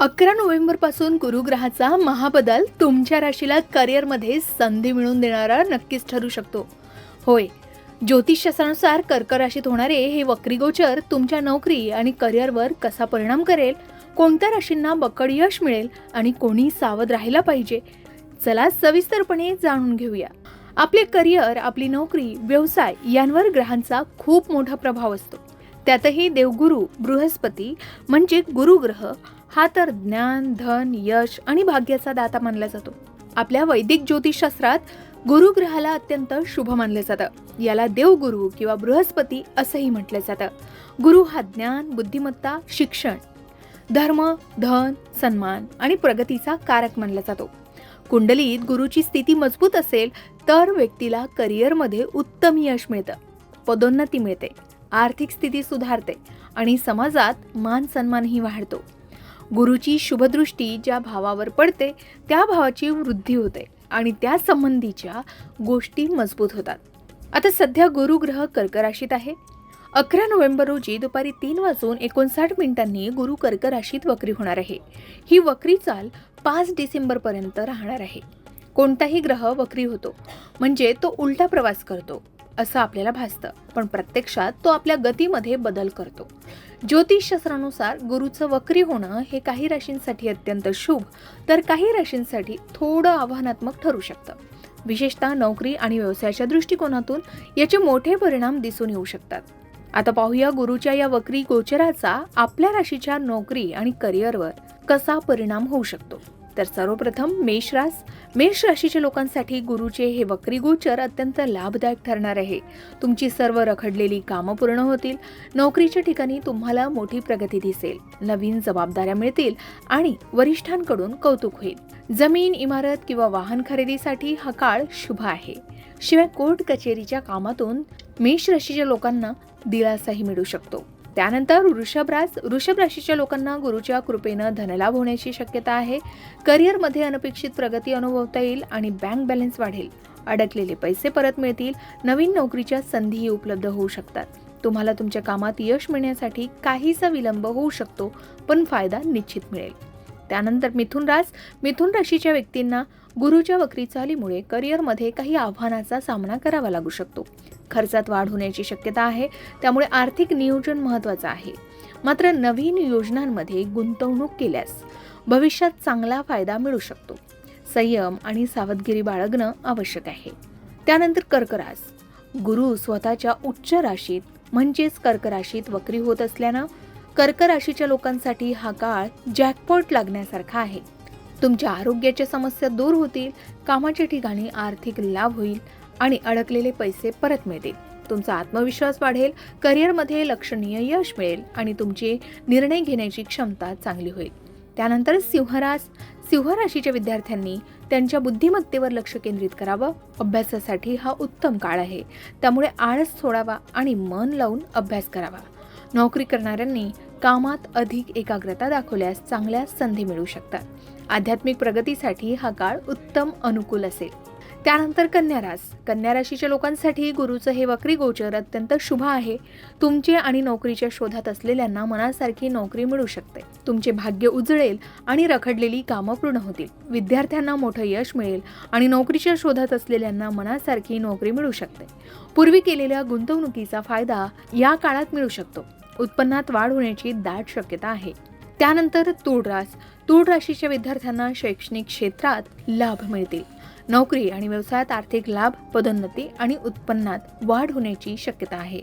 अकरा नोव्हेंबरपासून गुरुग्रहाचा महाबदल तुमच्या राशीला करिअरमध्ये संधी मिळवून देणारा नक्कीच ठरू शकतो. होय ज्योतिषशास्त्रानुसार कर्क राशीत होणारे हे वक्रीगोचर तुमच्या नोकरी आणि करिअरवर कसा परिणाम करेल कोणत्या राशींना बकड यश मिळेल आणि कोणी सावध राहायला पाहिजे चला सविस्तरपणे जाणून घेऊया. आपले करिअर आपली नोकरी व्यवसाय यांवर ग्रहांचा खूप मोठा प्रभाव असतो. त्यातही देवगुरु बृहस्पती म्हणजे गुरुग्रह हा तर ज्ञान धन यश आणि भाग्याचा दाता मानला जातो. आपल्या वैदिक ज्योतिषशास्त्रात गुरुग्रहाला अत्यंत शुभ मानलं जातं. याला देवगुरु किंवा बृहस्पती असंही म्हटलं जातं. गुरु हा ज्ञान बुद्धिमत्ता शिक्षण धर्म धन सन्मान आणि प्रगतीचा कारक मानला जातो. कुंडलीत गुरुची स्थिती मजबूत असेल तर व्यक्तीला करिअरमध्ये उत्तम यश मिळतं. पदोन्नती मिळते. आर्थिक स्थिती सुधारते आणि समाजात मान सन्मानही वाढतो. गुरुची शुभदृष्टी ज्या भावावर पडते त्या भावाची वृद्धी होते आणि त्या संबंधीच्या गोष्टी मजबूत होतात. आता सध्या गुरुग्रह कर्क राशीत आहे. अकरा नोव्हेंबर रोजी दुपारी तीन वाजून एकोणसाठ मिनिटांनी गुरु कर्क राशीत वक्री होणार आहे. ही वक्री चाल पाच डिसेंबरपर्यंत राहणार आहे. कोणताही ग्रह वक्री होतो म्हणजे तो उलटा प्रवास करतो. असं आपल्याला भासतं. पण प्रत्यक्षात तो आपल्या गतीमध्ये बदल करतो. ज्योतिषशास्त्रानुसार गुरुचं वक्री होणं हे काही राशींसाठी अत्यंत शुभ तर काही राशींसाठी थोडं आव्हानात्मक ठरू शकतं. विशेषतः नोकरी आणि व्यवसायाच्या दृष्टिकोनातून याचे मोठे परिणाम दिसून येऊ शकतात. आता पाहूया गुरुच्या या वक्री गोचराचा आपल्या राशीच्या नोकरी आणि करिअरवर कसा परिणाम होऊ शकतो. तर सर्वप्रथम मेष रास मेष राशीच्या लोकांसाठी गुरुचे हे वक्री गोचर अत्यंत लाभदायक ठरणार आहे. तुमची सर्व रखडलेली कामं पूर्ण होतील. नोकरीच्या ठिकाणी तुम्हाला मोठी प्रगती दिसेल. नवीन जबाबदाऱ्या मिळतील आणि वरिष्ठांकडून कौतुक होईल. जमीन इमारत किंवा वाहन खरेदीसाठी हा काळ शुभ आहे. शिवाय कोर्ट कचेरीच्या कामातून मेष राशीच्या लोकांना दिलासाही मिळू शकतो. त्यानंतर वृषभरास वृषभ राशीच्या लोकांना गुरुच्या कृपेनं धनलाभ होण्याची शक्यता आहे. करिअरमध्ये अनपेक्षित प्रगती अनुभवता येईल आणि बँक बॅलन्स वाढेल. अडकलेले पैसे परत मिळतील. नवीन नोकरीच्या संधीही उपलब्ध होऊ शकतात. तुम्हाला तुमच्या कामात यश मिळण्यासाठी काहीसा विलंब होऊ शकतो पण फायदा निश्चित मिळेल. त्यानंतर मिथुन रास मिथुन राशीच्या व्यक्तींना गुरुच्या वक्री चालीमुळे करिअरमध्ये काही आव्हानाचा सामना करावा लागू शकतो. खर्चात वाढ होण्याची शक्यता आहे. त्यामुळे आर्थिक नियोजन महत्त्वाचं आहे. मात्र नवीन योजनांमध्ये गुंतवणूक केल्यास भविष्यात चांगला फायदा मिळू शकतो. संयम आणि सावधगिरी बाळगणं आवश्यक आहे. त्यानंतर कर्करास. गुरु स्वतःच्या उच्च राशीत म्हणजेच कर्क राशीत वक्री होत असल्यानं कर्क राशीच्या लोकांसाठी हा काळ जॅकपॉट लागण्यासारखा आहे. तुमच्या आरोग्याच्या समस्या दूर होतील कामाच्या ठिकाणी आर्थिक लाभ होईल आणि अडकलेले पैसे परत मिळतील. तुमचा आत्मविश्वास वाढेल करिअरमध्ये लक्षणीय यश मिळेल आणि तुमची निर्णय घेण्याची क्षमता चांगली होईल. त्यानंतर सिंहरास सिंह राशीच्या विद्यार्थ्यांनी त्यांच्या बुद्धिमत्तेवर लक्ष केंद्रित करावं. अभ्यासासाठी हा उत्तम काळ आहे. त्यामुळे आळस सोडावा आणि मन लावून अभ्यास करावा. नोकरी करणाऱ्यांनी कामात अधिक एकाग्रता दाखवल्यास चांगल्या संधी मिळू शकतात. आध्यात्मिक प्रगतीसाठी हा काळ उत्तम अनुकूल असेल. त्यानंतर कन्या रास कन्या राशीच्या लोकांसाठी गुरुचं हे वक्री गोचर अत्यंत शुभ आहे. तुमचे आणि नोकरीच्या शोधात असलेल्यांना मनासारखी नोकरी मिळू शकते. तुमचे भाग्य उजळेल आणि रखडलेली कामं पूर्ण होतील. विद्यार्थ्यांना मोठं यश मिळेल आणि नोकरीच्या शोधात असलेल्यांना मनासारखी नोकरी मिळू शकते. पूर्वी केलेल्या गुंतवणुकीचा फायदा या काळात मिळू शकतो. उत्पन्नात वाढ होण्याची दाट शक्यता आहे. त्यानंतर तूळ रास. तूळ राशीच्या विद्यार्थ्यांना शैक्षणिक क्षेत्रात लाभ मिळतील. नोकरी आणि व्यवसायात आर्थिक लाभ पदोन्नती आणि उत्पन्नात वाढ होण्याची शक्यता आहे.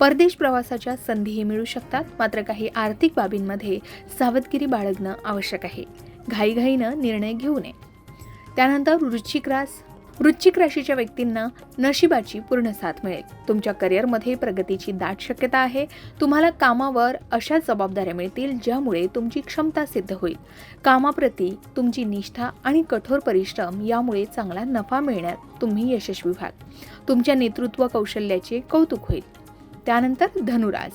परदेश प्रवासाच्या संधीही मिळू शकतात मात्र काही आर्थिक बाबींमध्ये सावधगिरी बाळगणं आवश्यक आहे. घाईघाईनं निर्णय घेऊ नये. त्यानंतर वृश्चिक रास. वृश्चिक राशीच्या व्यक्तींना नशिबाची पूर्ण साथ मिळेल. तुमच्या करिअरमध्ये प्रगतीची दाट शक्यता आहे. तुम्हाला कामावर अशा जबाबदाऱ्या मिळतील ज्यामुळे तुमची क्षमता सिद्ध होईल. कामाप्रती तुमची निष्ठा आणि कठोर परिश्रम यामुळे चांगला नफा मिळण्यात तुम्ही यशस्वी व्हाल. तुमच्या नेतृत्व कौशल्याचे कौतुक होईल. त्यानंतर धनुरास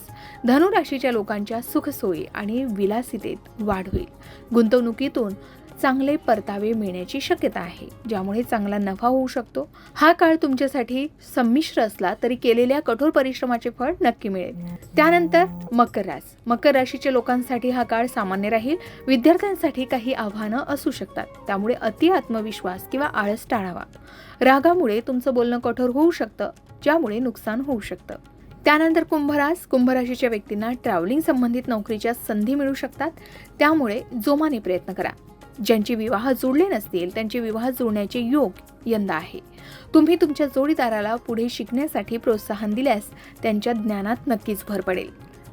धनुराशीच्या लोकांच्या सुखसोयी आणि विलासितेत वाढ होईल. गुंतवणुकीतून चांगले परतावे मिळण्याची शक्यता आहे ज्यामुळे चांगला नफा होऊ शकतो. हा काळ तुमच्यासाठी संमिश्र असला तरी केलेल्या कठोर परिश्रमाचे फळ नक्की मिळेल. त्यानंतर मकर रास मकर राशीच्या लोकांसाठी हा काळ सामान्य राहील. विद्यार्थ्यांसाठी काही आव्हानं असू शकतात. त्यामुळे अति आत्मविश्वास किंवा आळस टाळावा. रागामुळे तुमचं बोलणं कठोर होऊ शकतं ज्यामुळे नुकसान होऊ शकतं. त्यानंतर कुंभरास कुंभराशीच्या व्यक्तींना ट्रॅव्हलिंग संबंधित नोकरीच्या संधी मिळू शकतात. त्यामुळे जोमाने प्रयत्न करा. ज्यांचे विवाह जुळले नसतील त्यांचे विवाह जुळण्याचे योग यंदा आहे. तुम्ही तुमच्या जोडीदाराला पुढे शिकण्यासाठी प्रोत्साहन दिल्यास त्यांच्या ज्ञानात नक्कीच भर पडेल.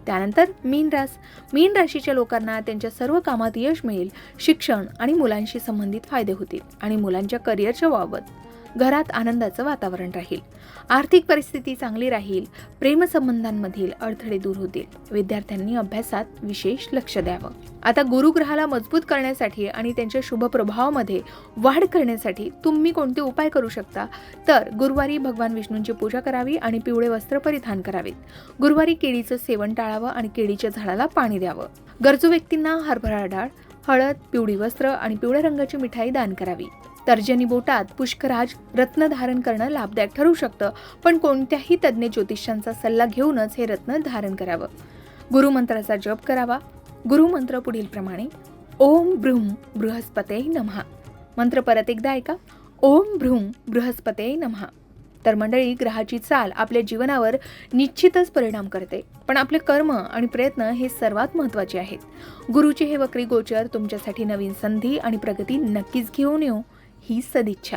त्यानंतर मीन रास. मीन राशीच्या लोकांना त्यांच्या सर्व कामात यश मिळेल शिक्षण आणि मुलांशी संबंधित फायदे होतील आणि मुलांच्या करिअरच्या बाबत घरात आनंदाचं वातावरण राहील. आर्थिक परिस्थिती चांगली राहील. प्रेमसंबंधांमधील अडथळे दूर होतील. विद्यार्थ्यांनी अभ्यासात विशेष लक्ष द्यावं. आता गुरुग्रहाला मजबूत करण्यासाठी आणि त्यांच्या शुभ प्रभावामध्ये वाढ करण्यासाठी तुम्ही कोणते उपाय करू शकता? तर गुरुवारी भगवान विष्णूंची पूजा करावी आणि पिवळे वस्त्र परिधान करावेत. गुरुवारी केळीचं सेवन टाळावं आणि केळीच्या झाडाला पाणी द्यावं. गरजू व्यक्तींना हरभरा डाळ हळद पिवळी वस्त्र आणि पिवळ्या रंगाची मिठाई दान करावी. तर्जनी बोटात पुष्कराज रत्न धारण करणं लाभदायक ठरू शकतं पण कोणत्याही तज्ज्ञ ज्योतिषांचा सल्ला घेऊनच हे रत्न धारण करावं. गुरुमंत्राचा जप करावा. गुरुमंत्र पुढील प्रमाणे ओम भ्रूम बृहस्पते नमः. मंत्र परत एकदा ऐका ओम भ्रूम बृहस्पते नमः. तर मंडळी ग्रहाची चाल आपल्या जीवनावर निश्चितच परिणाम करते पण आपले कर्म आणि प्रयत्न हे सर्वात महत्त्वाचे आहेत. गुरुचे हे वक्री गोचर तुमच्यासाठी नवीन संधी आणि प्रगती नक्कीच घेऊन येऊ. ही सदिच्छा.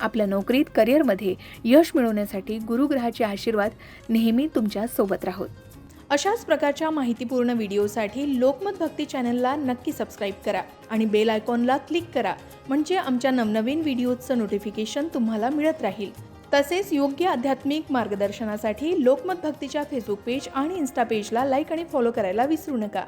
आपल्या नोकरीत करिअरमध्ये यश मिळवण्यासाठी गुरुग्रहाचे आशीर्वाद नेहमी तुमच्यासोबत राहोत अशाच प्रकारच्या माहितीपूर्ण व्हिडिओसाठी लोकमत भक्ती चॅनलला नक्की सबस्क्राईब करा आणि बेल आयकॉनला क्लिक करा म्हणजे आमच्या नवनवीन व्हिडिओजचं नोटिफिकेशन तुम्हाला मिळत राहील. तसेच योग्य आध्यात्मिक मार्गदर्शनासाठी लोकमत भक्तीच्या फेसबुक पेज आणि इन्स्टा पेजला लाईक आणि फॉलो करायला विसरू नका.